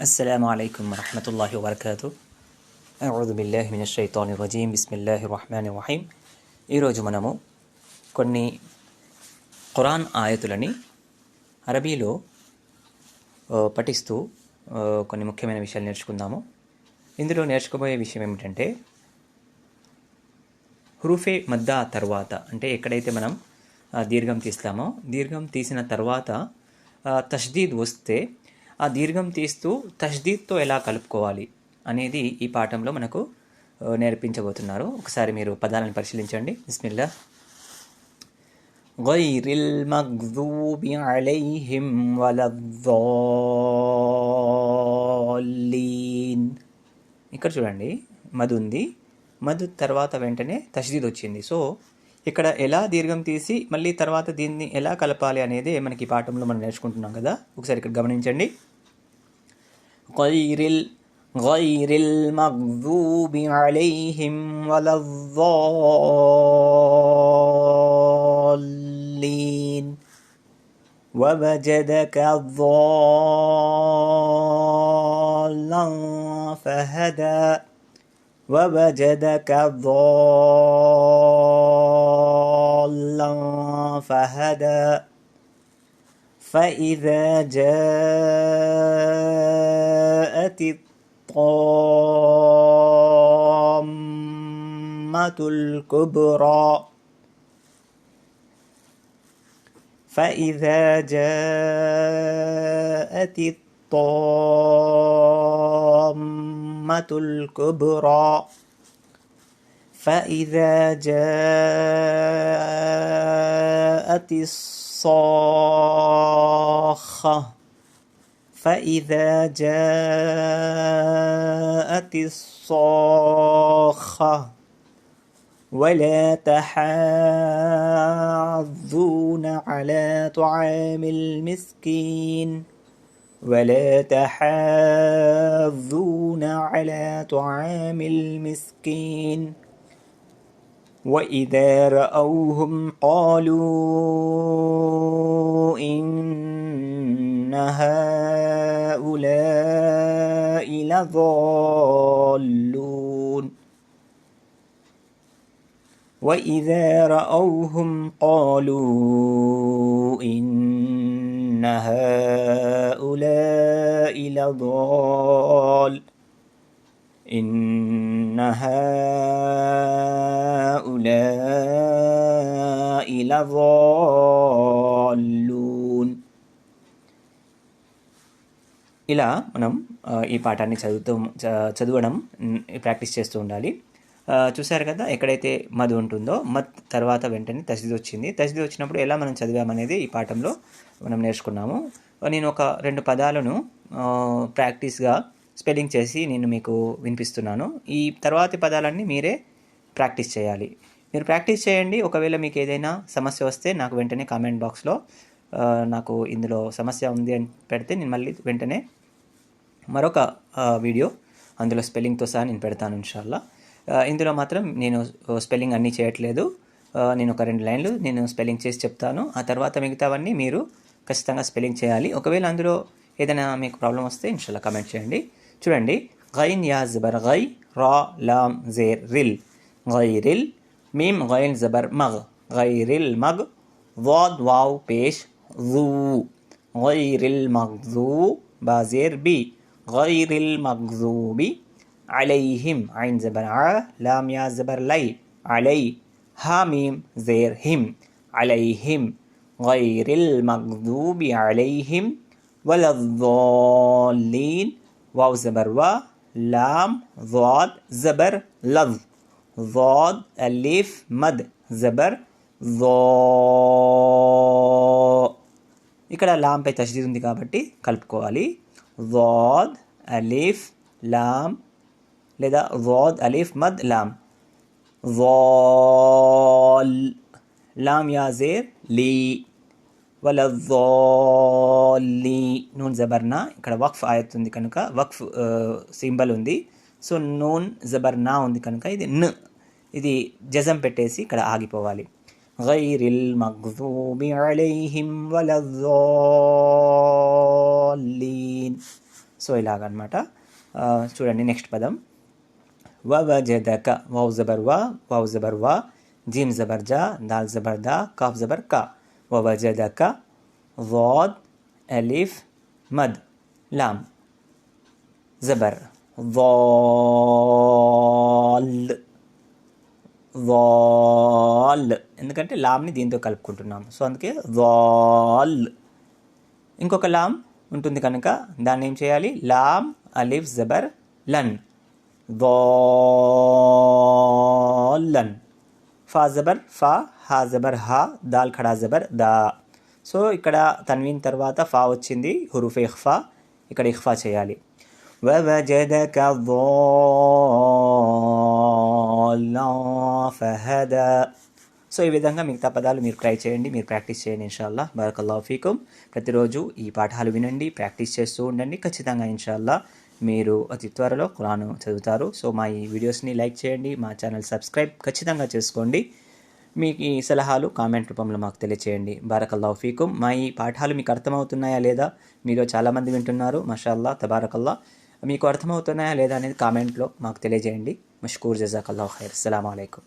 السلام عليكم ورحمة الله وبركاته أعوذ بالله من الشيطان الرجيم بسم الله الرحمن الرحيم ఈరోజు మనము కొన్ని ఖురాన్ ఆయతులని అరబీలో ఆ, పఠిస్తూ ఆ, కొన్ని ముఖ్యమైన విషయాలు నేర్చుకుందాము ఇందులో నేర్చుకోబోయే విషయం ఏమిటంటే హురుఫే మద్దా తర్వాత అంటే ఎక్కడైతే మనం ఆ, దీర్ఘం తీస్తామో దీర్ఘం తీసిన తర్వాత ఆ, తష్దీద్ వస్తే ఆ దీర్ఘం తీస్తూ తష్దీద్తో ఎలా కలుపుకోవాలి అనేది ఈ పాఠంలో మనకు ఆ, నేర్పించబోతున్నారు ఒకసారి మీరు పదాలను పరిశీలించండి బిస్మిల్లా غير المغضوب عليهم ولا الضالين ఇక్కడ చూడండి మధు ఉంది మధు తర్వాత వెంటనే తష్దీద్ వచ్చింది సో ఇక్కడ ఎలా దీర్ఘం తీసి మళ్ళీ తర్వాత దీన్ని ఎలా కలపాలి అనేది మనకి ఈ పాఠంలో మనం నేర్చుకుంటున్నాం కదా ఒకసారి ఇక్కడ గమనించండి غير غير المغضوب عليهم ولا الضالين. ووجدك ضالا فهدى. ووجدك ضالا فهدى. فإذا جاءت الطامة الكبرى. فإذا جاءت الطامة الكبرى فإذا جاءت الصاخة فإذا جاءت الصاخة ولا تحاضون على طعام المسكين ولا تحاضون على طعام المسكين وإذا رأوهم قالوا إن هؤلاء لضالون وإذا رأوهم قالوا إن هؤلاء لضال إن هؤلاء لضالون ఇలా మనం ఈ పాఠాన్ని చదువుతూ చ- చదవడం ప్రాక్టీస్ చేస్తూ ఉండాలి. చూశారు కదా ఎక్కడైతే మధు ఉంటుందో మత్ తర్వాత వెంటనే తసిది వచ్చింది. తసిది వచ్చినప్పుడు ఎలా మనం చదివామనేది ఈ పాఠంలో మనం నేర్చుకున్నాము. నేను ఒక రెండు పదాలను ప్రాక్టీస్గా స్పెల్లింగ్ చేసి నేను మీకు వినిపిస్తున్నాను. ఈ తర్వాతి పదాలన్నీ మీరే ప్రాక్టీస్ చేయాలి. మీరు ప్రాక్టీస్ చేయండి. ఒకవేళ మీకు ఏదైనా సమస్య వస్తే నాకు వెంటనే కామెంట్ బాక్స్లో నాకు ఇందులో సమస్య ఉంది అని పెడితే నేను మళ్ళీ వెంటనే మరొక వీడియో. అందులో స్పెల్లింగ్తో సహా నేను పెడతాను ఇన్షాల్లా. ఇందులో మాత్రం నేను స్పెల్లింగ్ అన్నీ చేయట్లేదు. నేను ఒక రెండు లైన్లు నేను స్పెల్లింగ్ చేసి చెప్తాను. ఆ తర్వాత మిగతావన్నీ మీరు ఖచ్చితంగా స్పెల్లింగ్ చేయాలి. ఒకవేళ అందులో ఏదైనా మీకు ప్రాబ్లం వస్తే ఇన్షాల్లా కమెంట్ చేయండి. చూడండి. గైన్ యా జబర్ గై రా లామ్ జేర్ రిల్. గైరిల్ మీమ్ గైన్ జబర్ మగ్. గైరిల్ మగ్. వాద్ వావ్ పేష్ జూ. గైరిల్ మగ్జూ బాజేర్ బి. గైరిల్ మగ్జూబి عليهم عين زبر ع لام يا زبر لي علي حاميم زير هم عليهم غير المغضوب عليهم ولا الضالين واو زبر و لام ضاد زبر لظ ضاد ألف مد زبر ضاء ఇక్కడ లాంపై తష్దీద్ ఉంది కాబట్టి కలుపుకోవాలి వాద్ అలీఫ్ లామ్ లేదా వాద్ అలీఫ్ మద్ లామ్ వాల్ లామ్ యాజేర్ లీ వలీ నూన్ జబర్నా ఇక్కడ వక్ఫ్ ఆయత్ ఉంది కనుక వక్ఫ్ సింబల్ ఉంది సో నూన్ జబర్నా ఉంది కనుక ఇది న్ ఇది జజం పెట్టేసి ఇక్కడ ఆగిపోవాలి غير المغضوب عليهم ولا الضالين సో ఇలాగనమాట. చూడండి నెక్స్ట్ పదం. వ జదక వావ్ జబర్ వా వౌ జబర్ వా. జీమ్ జబర్ జా దాల్ జబర్ దా కాఫ్ జబర్ కా. వ జదక వాద్ అలీఫ్ మద్. లామ్. జబర్. వాల్. వాల్. ఎందుకంటే లామ్ని దీంతో కలుపుకుంటున్నాము. సో అందుకే వాల్. ఇంకొక లామ్. ఉంటుంది కనుక దాన్ని ఏం చేయాలి లామ్ అలిఫ్ జబర్ లన్ ضالن ఫా జబర్ ఫా హా జబర్ హా దాల్ ఖడా జబర్ దా సో ఇక్కడ తన్వీన్ తర్వాత ఫా వచ్చింది హురుఫ్ ఇఖ్ఫా ఇక్కడ ఇఖ్ఫా చేయాలి ووجدك ضالا فهدى సో ఈ విధంగా మిగతా పదాలు మీరు ట్రై చేయండి. మీరు ప్రాక్టీస్ చేయండి ఇన్షాల్లా. బరకల్లా ఫీకుం. ప్రతిరోజు ఈ పాఠాలు వినండి ప్రాక్టీస్ చేస్తూ ఉండండి. ఖచ్చితంగా ఇన్షాల్లా మీరు అతి త్వరలో ఖురాను చదువుతారు. సో మా ఈ వీడియోస్ని లైక్ చేయండి మా ఛానల్ సబ్స్క్రైబ్ ఖచ్చితంగా చేసుకోండి. మీకు ఈ సలహాలు కామెంట్ రూపంలో మాకు తెలియచేయండి. బారకల్లా ఫీకుం. మా ఈ పాఠాలు మీకు అర్థమవుతున్నాయా లేదా? మీలో చాలామంది వింటున్నారు. మషాల్లా తబారకల్లా. మీకు అర్థమవుతున్నాయా లేదా అనేది కామెంట్లో మాకు తెలియజేయండి. మష్కూర్ జజాకల్లా ఖైర్. అస్సలం అయికం